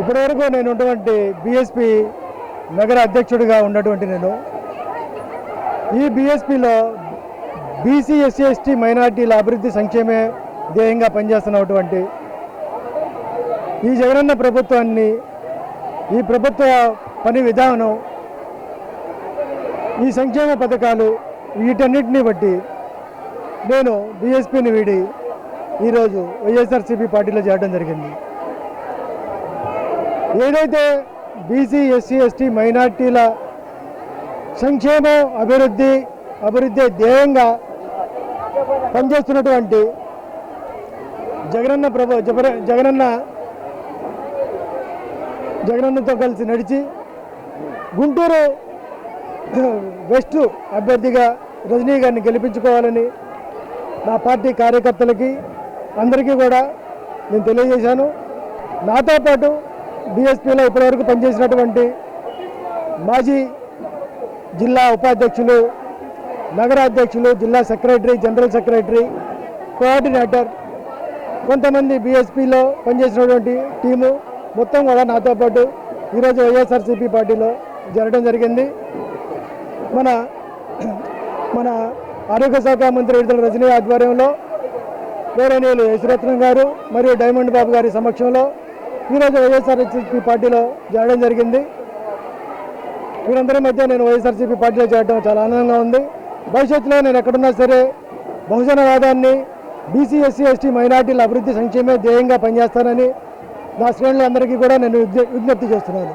ఇప్పటివరకు నేను ఉన్నటువంటి బీఎస్పీ నగర అధ్యక్షుడిగా ఉన్నటువంటి నేను. ఈ బీఎస్పీలో బీసీ ఎస్సీ ఎస్టీ మైనార్టీల అభివృద్ధి సంక్షేమే ధ్యేయంగా పనిచేస్తున్నటువంటి ఈ జగనన్న ప్రభుత్వాన్ని ఈ ప్రభుత్వ పని విధానం ఈ సంక్షేమ పథకాలు వీటన్నిటిని బట్టి నేను బీఎస్పీని వీడి ఈరోజు వైఎస్ఆర్సీపీ పార్టీలో చేరడం జరిగింది. ఏదైతే బీసీ ఎస్సీ ఎస్టీ మైనార్టీల సంక్షేమం అభివృద్ధి అభివృద్ధి ధ్యేయంగా పనిచేస్తున్నటువంటి జగనన్న ప్రభు జగన- జగనన్న జగనన్నతో కలిసి నడిచి గుంటూరు వెస్ట్ అభ్యర్థిగా రజనీ గారిని గెలిపించుకోవాలని నా పార్టీ కార్యకర్తలకి అందరికీ కూడా నేను తెలియజేశాను. నాతో పాటు బీఎస్పీలో ఇప్పటివరకు పనిచేసినటువంటి మాజీ జిల్లా ఉపాధ్యక్షులు నగరాధ్యక్షులు జిల్లా సెక్రటరీ జనరల్ సెక్రటరీ కోఆర్డినేటర్ కొంతమంది బీఎస్పీలో పనిచేసినటువంటి టీము మొత్తం కూడా నాతో పాటు ఈరోజు వైఎస్ఆర్సీపీ పార్టీలో జరగడం జరిగింది. మన మన ఆరోగ్య శాఖ మంత్రి విడుదల రజనీ ఆధ్వర్యంలో గౌరవనీయులు యశ్వరత్నం గారు మరియు డైమండ్ బాబు గారి సమక్షంలో ఈరోజు వైఎస్ఆర్సీపీ పార్టీలో చేరడం జరిగింది. వీరందరి మధ్య నేను వైఎస్ఆర్సీపీ పార్టీలో చేరడం చాలా ఆనందంగా ఉంది. భవిష్యత్తులో నేను ఎక్కడున్నా సరే బహుజనవాదాన్ని బీసీ ఎస్సీ ఎస్టీ మైనార్టీల అభివృద్ధి సంక్షేమే ధ్యేయంగా పనిచేస్తానని నా శ్రేణులందరికీ కూడా నేను విజ్ఞప్తి చేస్తున్నాను.